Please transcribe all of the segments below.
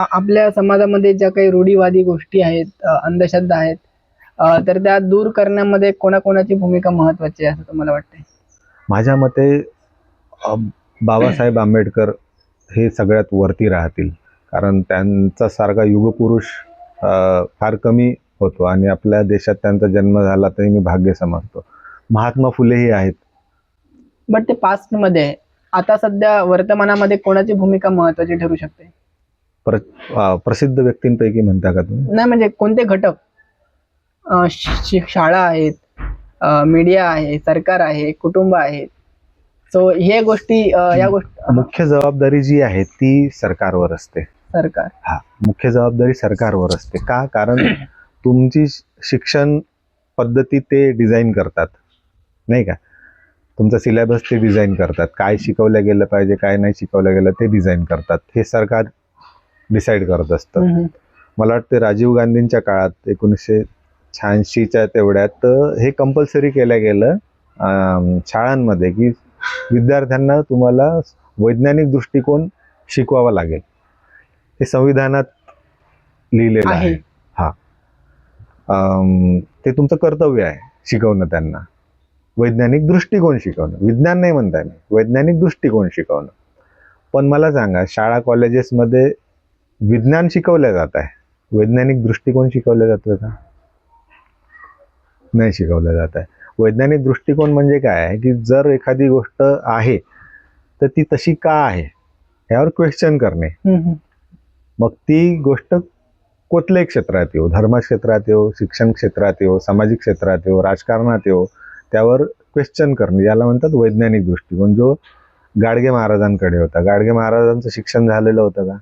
आपल्या समाजामध्ये ज्या काही रूढीवादी गोष्टी आहेत अंधश्रद्धा आहेत तर त्या दूर करण्यामध्ये कोणाकोणाची भूमिका महत्वाची आहे असं तुम्हाला वाटतंय? माझ्या मते बाबासाहेब आंबेडकर हे सगळ्यात वरती राहतील. कारण त्यांचा सारखा युगपुरुष फार कमी होतो आणि आपल्या देशात त्यांचा जन्म झाला तरी मी भाग्य समजतो. महात्मा फुलेही आहेत. बट ते पास्टमध्ये आहे. आता सध्या वर्तमानामध्ये कोणाची भूमिका महत्वाची ठरू शकते? प्र प्रसिद्ध व्यक्तींपैकी म्हणता का तुम्ही? नाही म्हणजे कोणते घटक? अ, शि- शाळा आहेत मीडिया आहे सरकार आहे कुटुंब आहे. सो हे गोष्टी अ, या गोष्टी मुख्य जबाबदारी जी आहे ती सरकारवर असते. सरकार. हा मुख्य जबाबदारी सरकारवर असते. का? कारण तुमची श- शिक्षण पद्धती ते डिझाईन करतात. नाही का? तुमचा सिलेबस ते डिझाईन करतात. काय शिकवलं गेलं पाहिजे काय नाही शिकवलं गेलं ते डिझाईन करतात. हे सरकार डिसाईड करत असतं हम्म, हम्म. मला वाटते राजीव गांधींच्या काळात एकोणीसशे शहाऐंशीच्या तेवढ्यात हे कंपल्सरी केलं गेलं शाळांमध्ये की विद्यार्थ्यांना तुम्हाला वैज्ञानिक दृष्टिकोन शिकवावा लागेल. हे संविधानात लिहिलेलं आहे. अं, ते तुमचं कर्तव्य आहे शिकवणं त्यांना. वैज्ञानिक दृष्टिकोन शिकवणं. विज्ञान नाही म्हणता वैज्ञानिक दृष्टिकोन शिकवणं. पण मला सांगा शाळा कॉलेजेसमध्ये विज्ञान शिकवलं जात आहे. वैज्ञानिक दृष्टिकोन शिकवलं जातोय का? नाही शिकवलं जात आहे. वैज्ञानिक दृष्टिकोन म्हणजे काय आहे की जर एखादी गोष्ट आहे तर ती तशी का आहे? यावर क्वेश्चन करणे. मग ती गोष्ट कुठल्याही क्षेत्रात येऊ धर्म क्षेत्रात येऊ शिक्षण क्षेत्रात येऊ सामाजिक क्षेत्रात येऊ राजकारणात येऊ त्यावर क्वेश्चन करणे. याला म्हणतात वैज्ञानिक दृष्टिकोन. जो गाडगे महाराजांकडे होता. गाडगे महाराजांचं शिक्षण झालेलं होतं का?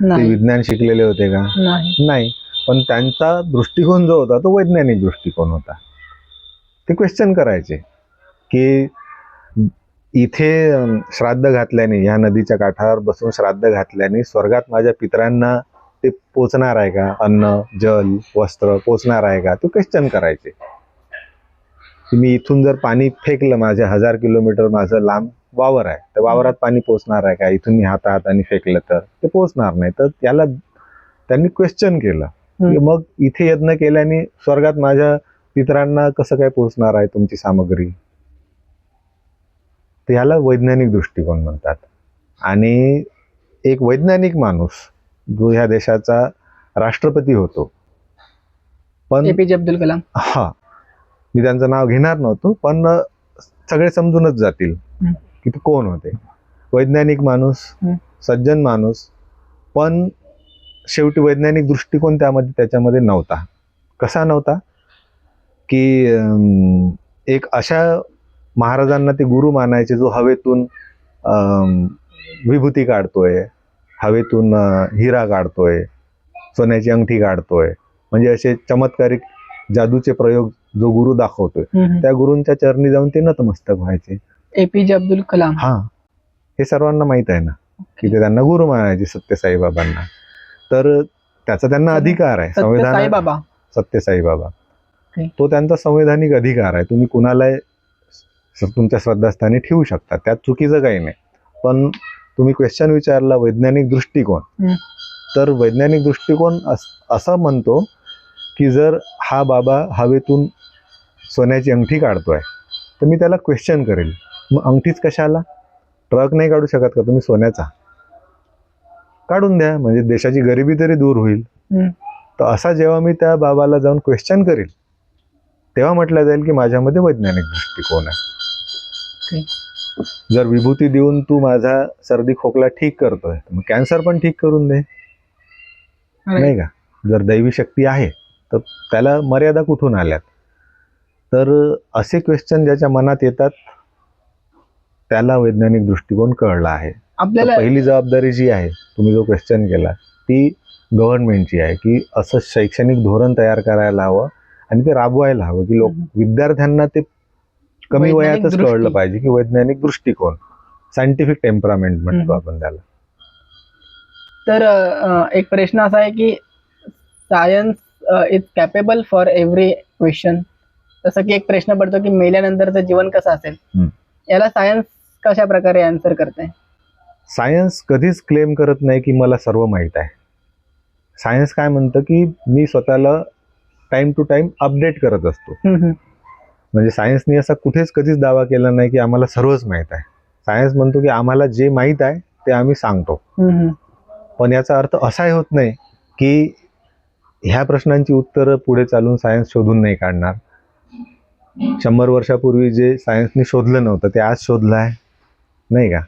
ते विज्ञान शिकलेले होते का? नाही. नाही. पण त्यांचा दृष्टिकोन जो होता तो वैज्ञानिक दृष्टिकोन होता. ते क्वेश्चन करायचे की इथे श्राद्ध घातल्याने ह्या नदीच्या काठावर बसून श्राद्ध घातल्याने स्वर्गात माझ्या पितरांना ते पोचणार आहे का? अन्न जल वस्त्र पोचणार आहे का? ते क्वेश्चन करायचे. मी इथून जर पाणी फेकलं माझ्या हजार किलोमीटर माझं लांब वावर आहे. तर वावरात पाणी पोचणार आहे का? इथून मी हाता हाताने फेकलं तर? ते पोचणार नाही. तर त्याला त्यांनी क्वेश्चन केलं. मग इथे यत्न केल्याने स्वर्गात माझ्या पितरांना कसं काय पोचणार आहे तुमची सामग्री? याला वैज्ञानिक दृष्टिकोन म्हणतात. आणि एक वैज्ञानिक माणूस जो ह्या देशाचा राष्ट्रपती होतो. पण एपीजे अब्दुल कलाम. हा. मी त्यांचं नाव घेणार नव्हतो पण सगळे समजूनच जातील. की ते कोण होते? वैज्ञानिक माणूस. सज्जन माणूस पण शेवटी वैज्ञानिक दृष्टिकोन त्यामध्ये त्याच्यामध्ये नव्हता. कसा नव्हता? की एक अशा महाराजांना ते गुरु मानायचे जो हवेतून विभूती काढतोय हवेतून हिरा काढतोय सोन्याची अंगठी काढतोय. म्हणजे असे चमत्कारिक जादूचे प्रयोग जो गुरु दाखवतोय त्या गुरूंच्या चरणी जाऊन ते नतमस्तक व्हायचे. एपीजे अब्दुल कलाम. हा. हे सर्वांना माहीत आहे ना की ते त्यांना गुरु मानायचे सत्यसाई बाबांना. तर त्याचा त्यांना अधिकार आहे. सत्य संविधान साईबाबा सत्यसाई बाबा. ओके. तो त्यांचा संवैधानिक अधिकार आहे. तुम्ही कुणालाही स- तुमच्या श्रद्धास्थानी ठेवू शकता. त्यात चुकीचं काही नाही. पण तुम्ही क्वेश्चन विचारला वैज्ञानिक दृष्टिकोन. तर वैज्ञानिक दृष्टिकोन अस- असं म्हणतो की जर हा बाबा हवेतून सोन्याची अंगठी काढतोय तर मी त्याला क्वेश्चन करेल. मग अंगठीच कशाला? ट्रक नाही काढू शकत का तुम्ही सोन्याचा? काढून द्या म्हणजे देशाची गरिबी तरी दूर होईल. तर असा जेव्हा मी त्या बाबाला जाऊन क्वेश्चन करेल तेव्हा म्हटलं जाईल की माझ्यामध्ये वैज्ञानिक दृष्टिकोन आहे. जर विभूती देऊन तू माझा सर्दी खोकला ठीक करतोय मग कॅन्सर पण ठीक करून दे. नाही का? जर दैवी शक्ती आहे तर त्याला मर्यादा कुठून आल्यात? तर असे क्वेश्चन ज्याच्या मनात येतात त्याला वैज्ञानिक दृष्टिकोन कळला आहे आपल्याला पहिली जबाबदारी जी आहे तुम्ही जो क्वेश्चन केला ती गव्हर्नमेंटची आहे की असं शैक्षणिक धोरण तयार करायला हवं आणि ते राबवायला हवं की लोक. विद्यार्थ्यांना ते कमी वयातच. कळलं पाहिजे की वैज्ञानिक दृष्टिकोन सायंटिफिक टेम्परामेंट म्हणतो. आपण त्याला तर एक प्रश्न असा आहे की science is capable for every question जसं की एक प्रश्न पडतो की मेल्यानंतरचं जीवन कसं असेल. याला सायन्स कशा प्रकारे आन्सर करते सायन्स कधीच क्लेम करत नाही की मला सर्व माहीत आहे. सायन्स काय म्हणतं की मी स्वतःला टाइम टू टाइम अपडेट करत असतो. म्हणजे सायन्सने असा कुठेच कधीच दावा केला नाही की आम्हाला सर्वच माहीत आहे. सायन्स म्हणतो की आम्हाला जे माहीत आहे ते आम्ही सांगतो. पण याचा अर्थ असाही होत नाही की ह्या प्रश्नांची उत्तरं पुढे चालून सायन्स शोधून नाही काढणार. शंभर वर्षापूर्वी जे सायन्सने शोधलं नव्हतं ते आज शोधलं आहे. नाही का?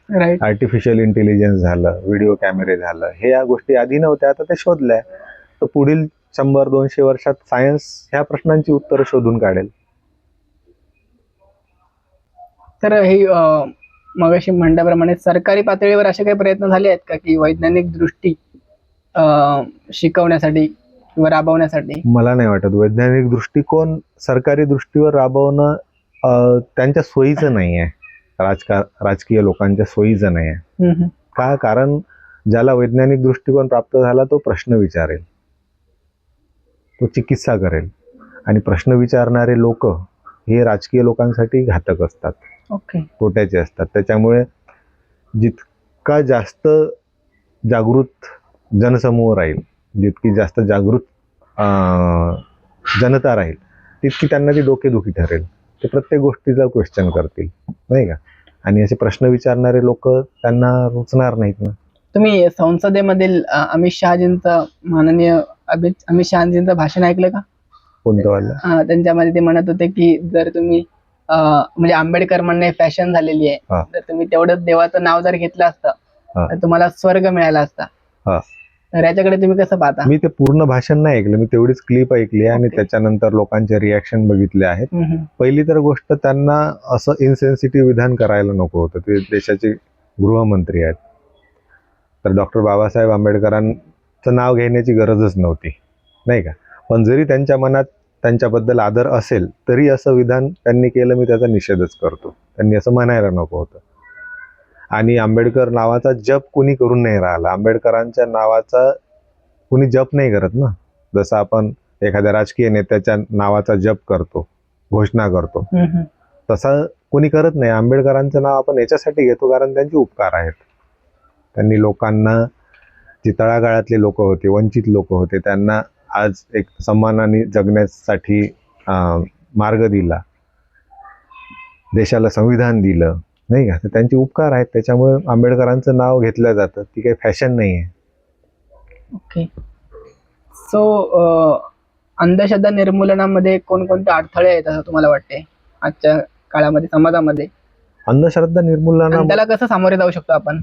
आर्टिफिशियल इंटेलिजन्स झालं व्हिडिओ कॅमेरे झालं हे या गोष्टी आधी नव्हत्या आता ते शोधल्या. तर पुढील शंभर दोनशे वर्षात सायन्स ह्या प्रश्नांची उत्तरं शोधून काढेल. तर हे अं, मगाशी म्हणल्याप्रमाणे सरकारी पातळीवर असे काही प्रयत्न झाले आहेत का? की वैज्ञानिक दृष्टी अं, शिकवण्यासाठी किंवा राबवण्यासाठी? मला नाही वाटत. वैज्ञानिक दृष्टिकोन सरकारी दृष्टीवर राबवणं त्यांच्या सोयीचं नाही आहे राजकार राजकीय लोकांच्या सोयीचं नाही आहे. का? कारण ज्याला वैज्ञानिक दृष्टिकोन प्राप्त झाला तो प्रश्न विचारेल. तो चिकित्सा करेल. आणि प्रश्न विचारणारे लोक हे राजकीय लोकांसाठी घातक असतात. ओके. तोट्याचे असतात. त्याच्यामुळे जितका जास्त जागृत जनसमूह राहील जितकी जास्त जागृत अं, जनता राहील तितकी त्यांना ती डोकेदुखी ठरेल. ते प्रत्येक गोष्टीचा क्वेश्चन करतील नाही का आणि असे प्रश्न विचारणारे लोक त्यांना रुचणार नाहीत ना तुम्ही संसदेमधील अमित शहाजींचं माननीय अमित अमित शहाजींचं भाषण ऐकलं का कोणतं वालं अं, त्यांच्यामध्ये ते म्हणत होते की जर तुम्ही म्हणजे आंबेडकर म्हणणे फॅशन झालेली आहे. तर तुम्ही तेवढं देवाचं नाव जर घेतलं असतं. तर तुम्हाला स्वर्ग मिळाला असता. तर याच्याकडे तुम्ही कसं पाहता? मी ते पूर्ण भाषण नाही ऐकलं. मी तेवढीच क्लिप ऐकली आणि. त्याच्यानंतर लोकांचे रिॲक्शन बघितले आहेत. पहिली तर गोष्ट त्यांना असं इन्सेन्सिटिव्ह विधान करायला नको होतं. ते देशाचे गृहमंत्री आहेत. तर डॉक्टर बाबासाहेब आंबेडकरांचं नाव घेण्याची गरजच नव्हती. नाही का? पण जरी त्यांच्या मनात त्यांच्याबद्दल आदर असेल तरी असं विधान त्यांनी केलं मी त्याचा निषेधच करतो. त्यांनी असं म्हणायला नको होतं. आणि आंबेडकर नावाचा जप कुणी करून नाही राहिला. आंबेडकरांच्या नावाचा कुणी जप नाही करत ना. जसं आपण एखाद्या राजकीय नेत्याच्या नावाचा जप करतो घोषणा करतो. तसं कोणी करत नाही. आंबेडकरांचं नाव आपण याच्यासाठी घेतो कारण त्यांचे उपकार आहेत. त्यांनी लोकांना जी तळागाळातले लोक होते वंचित लोक होते त्यांना आज एक सन्मानाने जगण्यासाठी मार्ग दिला. देशाला संविधान दिलं. नाही का? तर त्यांचे उपकार आहेत. त्याच्यामुळे आंबेडकरांचं नाव घेतलं जातं. ती काही फॅशन नाही आहे. ओके. सो अंधश्रद्धा निर्मूलनामध्ये कोणकोणते अडथळे आहेत असं तुम्हाला वाटते आजच्या काळामध्ये समाजामध्ये? अंधश्रद्धा निर्मूलना त्याला कसं सामोरे जाऊ शकतो आपण?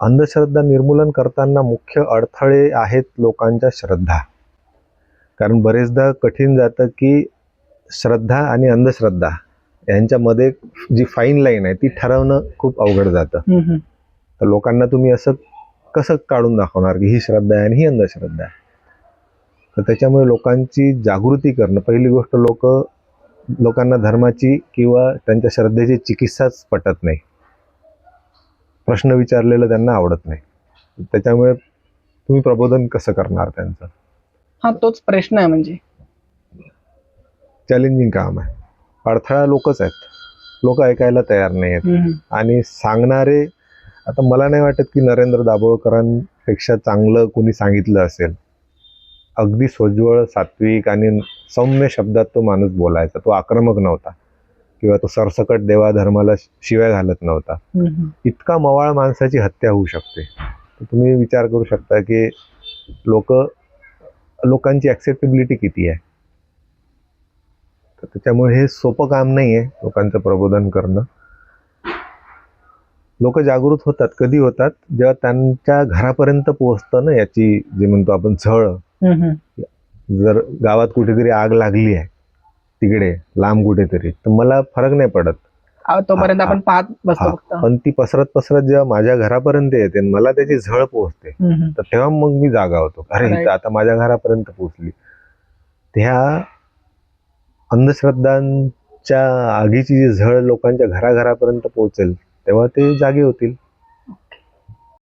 अंधश्रद्धा निर्मूलन करताना मुख्य अडथळे आहेत लोकांच्या श्रद्धा. कारण बरेचदा कठीण जातं की श्रद्धा आणि अंधश्रद्धा. यांच्यामध्ये जी फाईन लाईन आहे ती ठरवणं खूप अवघड जातं. तर लोकांना तुम्ही असं कसं काढून दाखवणार की ही श्रद्धा आहे आणि ही अंधश्रद्धा आहे? तर त्याच्यामुळे लोकांची जागृती करणं पहिली गोष्ट लोक लोकांना धर्माची किंवा त्यांच्या श्रद्धेची चिकित्साच पटत नाही. प्रश्न विचारलेलं त्यांना आवडत नाही. त्याच्यामुळे तुम्ही प्रबोधन कसं करणार त्यांचं? हा तोच प्रश्न आहे म्हणजे. चॅलेंजिंग काम आहे. अडथळा लोकच आहेत. लोक ऐकायला तयार नाही आहेत. आणि सांगणारे आता मला नाही वाटत की नरेंद्र दाभोळकरांपेक्षा चांगलं कोणी सांगितलं असेल. अगदी सोज्वळ सात्विक आणि सौम्य शब्दात तो माणूस बोलायचा. तो आक्रमक नव्हता. किंवा तो सरसकट देवा धर्माला शिव्या घालत नव्हता. इतका मवाळ माणसाची हत्या होऊ शकते. तुम्ही विचार करू शकता की लोक लोकांची ॲक्सेप्टेबिलिटी किती आहे? तर त्याच्यामुळे हे सोपं काम नाही आहे लोकांचं प्रबोधन करणं. लोक जागृत होतात कधी होतात? जेव्हा त्यांच्या घरापर्यंत पोहोचतं ना याची जे म्हणतो आपण झळ. जर गावात कुठेतरी आग लागली आहे तिकडे लांब कुठेतरी तर मला फरक नाही पडत. तोपर्यंत आपण पाहत बसतो पण ती पसरत पसरत जेव्हा माझ्या घरापर्यंत येते आणि मला त्याची झळ पोहोचते. तर तेव्हा मग मी जागा होतो. अरे आता माझ्या घरापर्यंत पोहोचली. त्या अंधश्रद्धांच्या आगीची जी झळ लोकांच्या घराघरापर्यंत पोहोचेल तेव्हा ते जागे होतील.